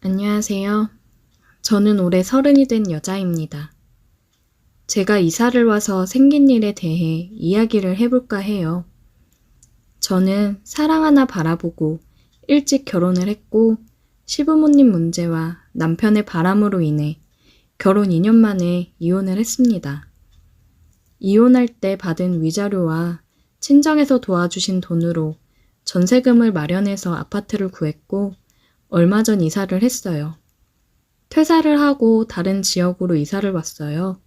안녕하세요. 저는 올해 서른이 된 여자입니다. 제가 이사를 와서 생긴 일에 대해 이야기를 해볼까 해요. 저는 사랑 하나 바라보고 일찍 결혼을 했고 시부모님 문제와 남편의 바람으로 인해 결혼 2년 만에 이혼을 했습니다. 이혼할 때 받은 위자료와 친정에서 도와주신 돈으로 전세금을 마련해서 아파트를 구했고 얼마 전 이사를 했어요. 퇴사를 하고 다른 지역으로 이사를 왔어요.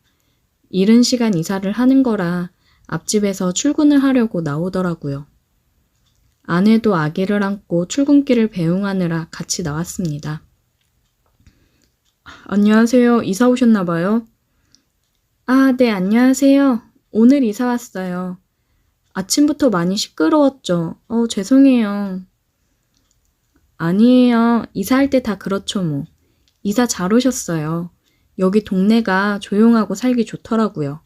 이른 시간 이사를 하는 거라 앞집에서 출근을 하려고 나오더라고요. 아내도 아기를 안고 출근길을 배웅하느라 같이 나왔습니다. 안녕하세요. 이사 오셨나봐요. 아, 네, 안녕하세요. 오늘 이사 왔어요. 아침부터 많이 시끄러웠죠. 어, 죄송해요. 아니에요. 이사할 때 다 그렇죠, 뭐. 이사 잘 오셨어요. 여기 동네가 조용하고 살기 좋더라고요.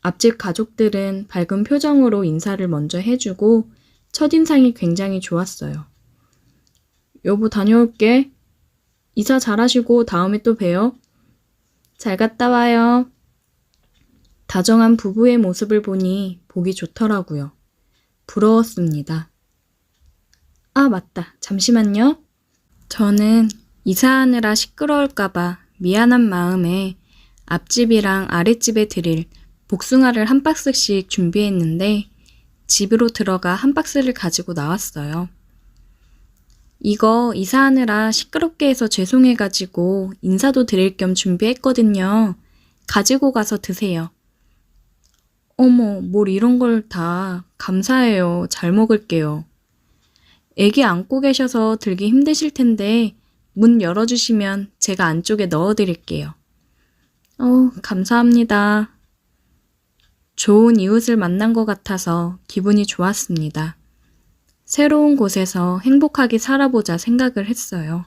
앞집 가족들은 밝은 표정으로 인사를 먼저 해주고 첫인상이 굉장히 좋았어요. 여보 다녀올게. 이사 잘하시고 다음에 또 봬요. 잘 갔다 와요. 다정한 부부의 모습을 보니 보기 좋더라고요. 부러웠습니다. 아, 맞다. 잠시만요. 저는 이사하느라 시끄러울까봐 미안한 마음에 앞집이랑 아랫집에 드릴 복숭아를 한 박스씩 준비했는데 집으로 들어가 한 박스를 가지고 나왔어요. 이거 이사하느라 시끄럽게 해서 죄송해가지고 인사도 드릴 겸 준비했거든요. 가지고 가서 드세요. 어머, 뭘 이런 걸 다 감사해요. 잘 먹을게요. 애기 안고 계셔서 들기 힘드실 텐데 문 열어주시면 제가 안쪽에 넣어드릴게요. 어, 감사합니다. 좋은 이웃을 만난 것 같아서 기분이 좋았습니다. 새로운 곳에서 행복하게 살아보자 생각을 했어요.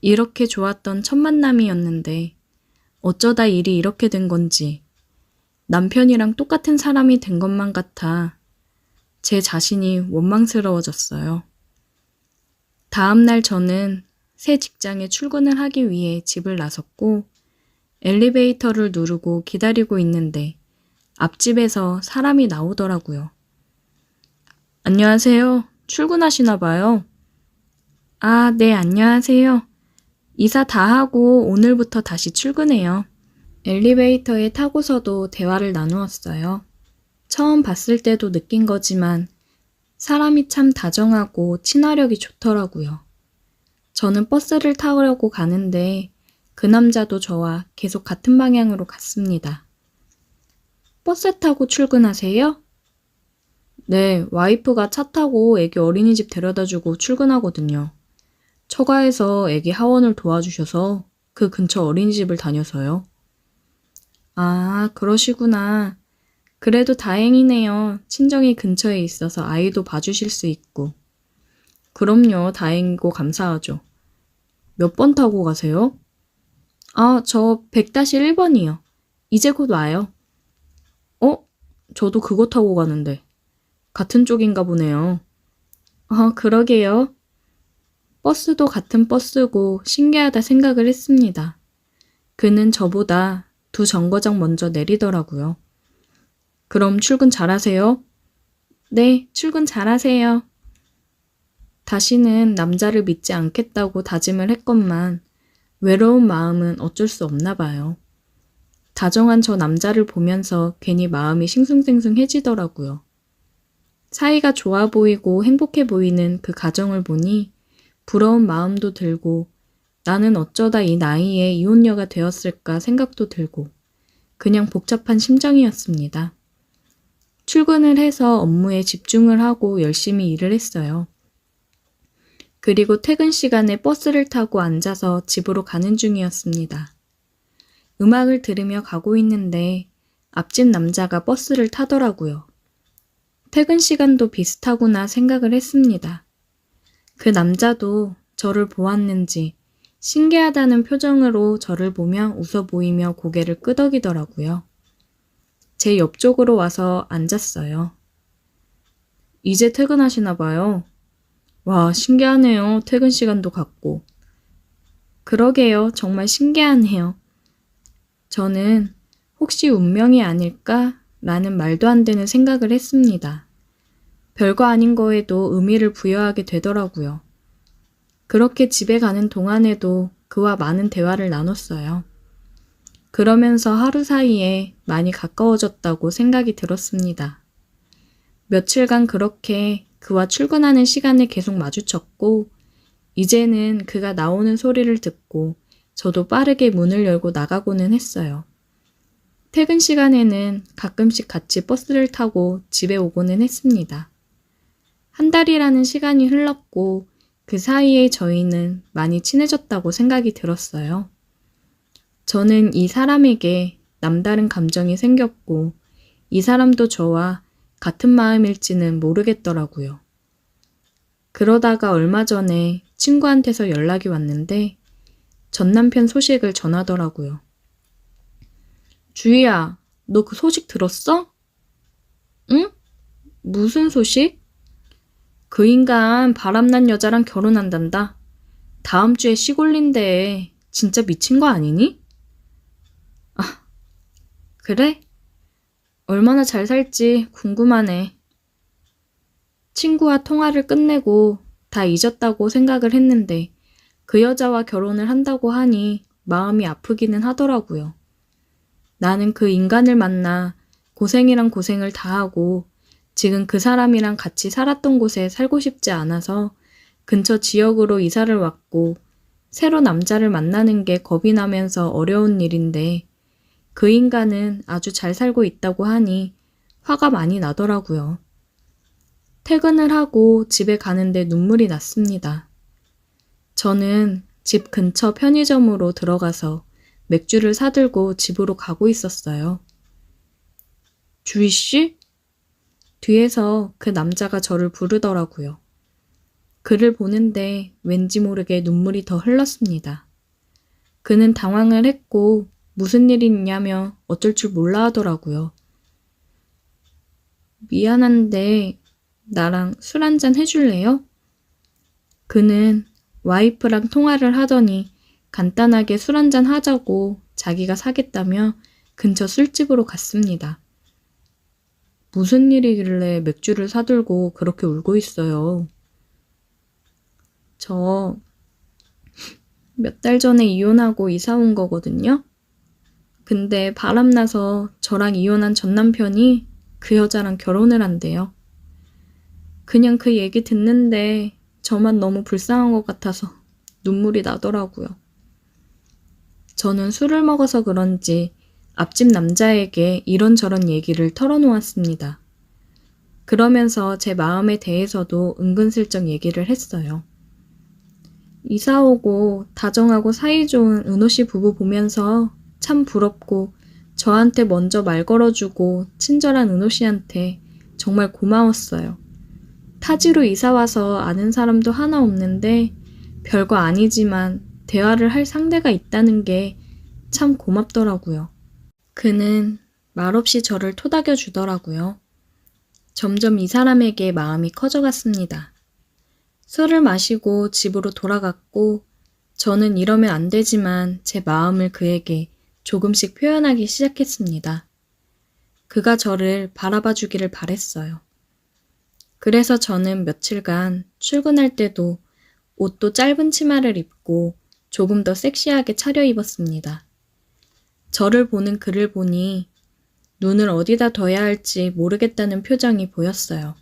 이렇게 좋았던 첫 만남이었는데 어쩌다 일이 이렇게 된 건지 남편이랑 똑같은 사람이 된 것만 같아 제 자신이 원망스러워졌어요. 다음 날 저는 새 직장에 출근을 하기 위해 집을 나섰고 엘리베이터를 누르고 기다리고 있는데 앞집에서 사람이 나오더라고요. 안녕하세요. 출근하시나 봐요. 아, 네, 안녕하세요. 이사 다 하고 오늘부터 다시 출근해요. 엘리베이터에 타고서도 대화를 나누었어요. 처음 봤을 때도 느낀 거지만 사람이 참 다정하고 친화력이 좋더라고요. 저는 버스를 타려고 가는데 그 남자도 저와 계속 같은 방향으로 갔습니다. 버스 타고 출근하세요? 네, 와이프가 차 타고 애기 어린이집 데려다 주고 출근하거든요. 처가에서 애기 하원을 도와주셔서 그 근처 어린이집을 다녀서요. 아, 그러시구나. 그래도 다행이네요. 친정이 근처에 있어서 아이도 봐주실 수 있고. 그럼요. 다행이고 감사하죠. 몇 번 타고 가세요? 아, 저 100-1번이요. 이제 곧 와요. 어? 저도 그거 타고 가는데. 같은 쪽인가 보네요. 아, 그러게요. 버스도 같은 버스고 신기하다 생각을 했습니다. 그는 저보다 두 정거장 먼저 내리더라고요. 그럼 출근 잘하세요? 네, 출근 잘하세요. 다시는 남자를 믿지 않겠다고 다짐을 했건만 외로운 마음은 어쩔 수 없나 봐요. 다정한 저 남자를 보면서 괜히 마음이 싱숭생숭해지더라고요. 사이가 좋아 보이고 행복해 보이는 그 가정을 보니 부러운 마음도 들고 나는 어쩌다 이 나이에 이혼녀가 되었을까 생각도 들고 그냥 복잡한 심정이었습니다. 출근을 해서 업무에 집중을 하고 열심히 일을 했어요. 그리고 퇴근 시간에 버스를 타고 앉아서 집으로 가는 중이었습니다. 음악을 들으며 가고 있는데 앞집 남자가 버스를 타더라고요. 퇴근 시간도 비슷하구나 생각을 했습니다. 그 남자도 저를 보았는지 신기하다는 표정으로 저를 보며 웃어 보이며 고개를 끄덕이더라고요. 제 옆쪽으로 와서 앉았어요. 이제 퇴근하시나 봐요. 와, 신기하네요. 퇴근 시간도 같고. 그러게요. 정말 신기하네요. 저는 혹시 운명이 아닐까? 라는 말도 안 되는 생각을 했습니다. 별거 아닌 거에도 의미를 부여하게 되더라고요. 그렇게 집에 가는 동안에도 그와 많은 대화를 나눴어요. 그러면서 하루 사이에 많이 가까워졌다고 생각이 들었습니다. 며칠간 그렇게 그와 출근하는 시간을 계속 마주쳤고, 이제는 그가 나오는 소리를 듣고 저도 빠르게 문을 열고 나가고는 했어요. 퇴근 시간에는 가끔씩 같이 버스를 타고 집에 오고는 했습니다. 한 달이라는 시간이 흘렀고 그 사이에 저희는 많이 친해졌다고 생각이 들었어요. 저는 이 사람에게 남다른 감정이 생겼고 이 사람도 저와 같은 마음일지는 모르겠더라고요. 그러다가 얼마 전에 친구한테서 연락이 왔는데 전 남편 소식을 전하더라고요. 주희야, 너 그 소식 들었어? 응? 무슨 소식? 그 인간 바람난 여자랑 결혼한단다. 다음 주에 시골린데 진짜 미친 거 아니니? 아, 그래? 얼마나 잘 살지 궁금하네. 친구와 통화를 끝내고 다 잊었다고 생각을 했는데 그 여자와 결혼을 한다고 하니 마음이 아프기는 하더라고요. 나는 그 인간을 만나 고생이란 고생을 다하고 지금 그 사람이랑 같이 살았던 곳에 살고 싶지 않아서 근처 지역으로 이사를 왔고 새로 남자를 만나는 게 겁이 나면서 어려운 일인데 그 인간은 아주 잘 살고 있다고 하니 화가 많이 나더라고요. 퇴근을 하고 집에 가는데 눈물이 났습니다. 저는 집 근처 편의점으로 들어가서 맥주를 사들고 집으로 가고 있었어요. 주희 씨? 뒤에서 그 남자가 저를 부르더라고요. 그를 보는데 왠지 모르게 눈물이 더 흘렀습니다. 그는 당황을 했고 무슨 일이 있냐며 어쩔 줄 몰라 하더라고요. 미안한데 나랑 술 한잔 해줄래요? 그는 와이프랑 통화를 하더니 간단하게 술 한잔 하자고 자기가 사겠다며 근처 술집으로 갔습니다. 무슨 일이길래 맥주를 사들고 그렇게 울고 있어요. 저 몇 달 전에 이혼하고 이사 온 거거든요. 근데 바람나서 저랑 이혼한 전 남편이 그 여자랑 결혼을 한대요. 그냥 그 얘기 듣는데 저만 너무 불쌍한 것 같아서 눈물이 나더라고요. 저는 술을 먹어서 그런지 앞집 남자에게 이런저런 얘기를 털어놓았습니다. 그러면서 제 마음에 대해서도 은근슬쩍 얘기를 했어요. 이사 오고 다정하고 사이좋은 은호 씨 부부 보면서 참 부럽고 저한테 먼저 말 걸어주고 친절한 은호 씨한테 정말 고마웠어요. 타지로 이사 와서 아는 사람도 하나 없는데 별거 아니지만 대화를 할 상대가 있다는 게 참 고맙더라고요. 그는 말없이 저를 토닥여 주더라고요. 점점 이 사람에게 마음이 커져갔습니다. 술을 마시고 집으로 돌아갔고 저는 이러면 안 되지만 제 마음을 그에게 조금씩 표현하기 시작했습니다. 그가 저를 바라봐 주기를 바랬어요. 그래서 저는 며칠간 출근할 때도 옷도 짧은 치마를 입고 조금 더 섹시하게 차려 입었습니다. 저를 보는 그를 보니 눈을 어디다 둬야 할지 모르겠다는 표정이 보였어요.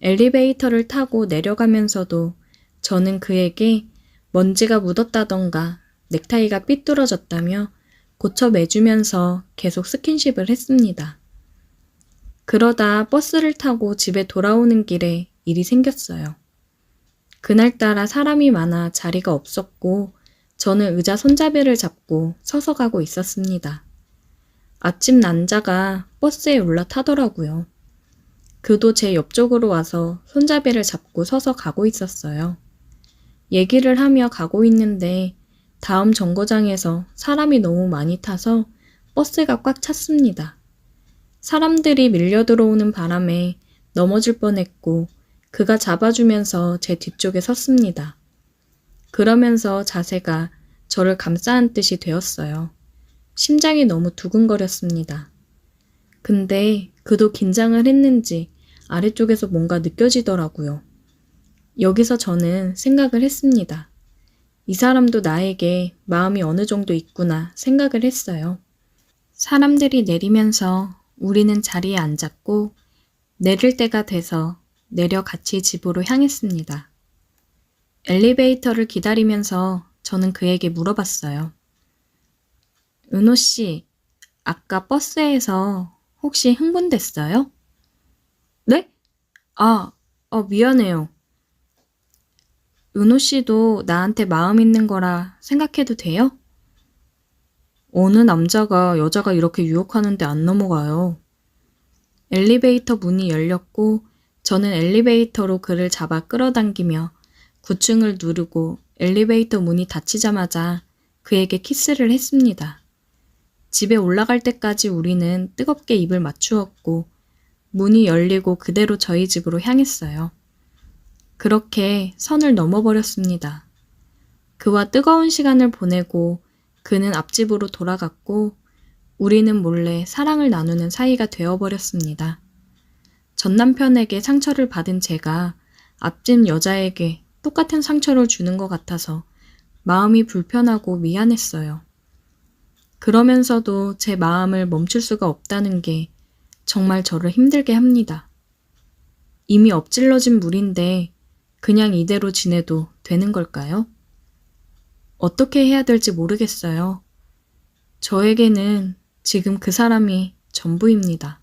엘리베이터를 타고 내려가면서도 저는 그에게 먼지가 묻었다던가 넥타이가 삐뚤어졌다며 고쳐 매주면서 계속 스킨십을 했습니다. 그러다 버스를 타고 집에 돌아오는 길에 일이 생겼어요. 그날따라 사람이 많아 자리가 없었고 저는 의자 손잡이를 잡고 서서 가고 있었습니다. 아침 난자가 버스에 올라타더라고요. 그도 제 옆쪽으로 와서 손잡이를 잡고 서서 가고 있었어요. 얘기를 하며 가고 있는데 다음 정거장에서 사람이 너무 많이 타서 버스가 꽉 찼습니다. 사람들이 밀려 들어오는 바람에 넘어질 뻔했고 그가 잡아주면서 제 뒤쪽에 섰습니다. 그러면서 자세가 저를 감싸 안듯이 되었어요. 심장이 너무 두근거렸습니다. 근데 그도 긴장을 했는지 아래쪽에서 뭔가 느껴지더라고요. 여기서 저는 생각을 했습니다. 이 사람도 나에게 마음이 어느 정도 있구나 생각을 했어요. 사람들이 내리면서 우리는 자리에 앉았고 내릴 때가 돼서 내려 같이 집으로 향했습니다. 엘리베이터를 기다리면서 저는 그에게 물어봤어요. 은호 씨, 아까 버스에서 혹시 흥분됐어요? 네? 아, 어, 미안해요. 은호 씨도 나한테 마음 있는 거라 생각해도 돼요? 어느 남자가 여자가 이렇게 유혹하는데 안 넘어가요. 엘리베이터 문이 열렸고 저는 엘리베이터로 그를 잡아 끌어당기며 9층을 누르고 엘리베이터 문이 닫히자마자 그에게 키스를 했습니다. 집에 올라갈 때까지 우리는 뜨겁게 입을 맞추었고 문이 열리고 그대로 저희 집으로 향했어요. 그렇게 선을 넘어버렸습니다. 그와 뜨거운 시간을 보내고 그는 앞집으로 돌아갔고 우리는 몰래 사랑을 나누는 사이가 되어버렸습니다. 전 남편에게 상처를 받은 제가 앞집 여자에게 똑같은 상처를 주는 것 같아서 마음이 불편하고 미안했어요. 그러면서도 제 마음을 멈출 수가 없다는 게 정말 저를 힘들게 합니다. 이미 엎질러진 물인데 그냥 이대로 지내도 되는 걸까요? 어떻게 해야 될지 모르겠어요. 저에게는 지금 그 사람이 전부입니다.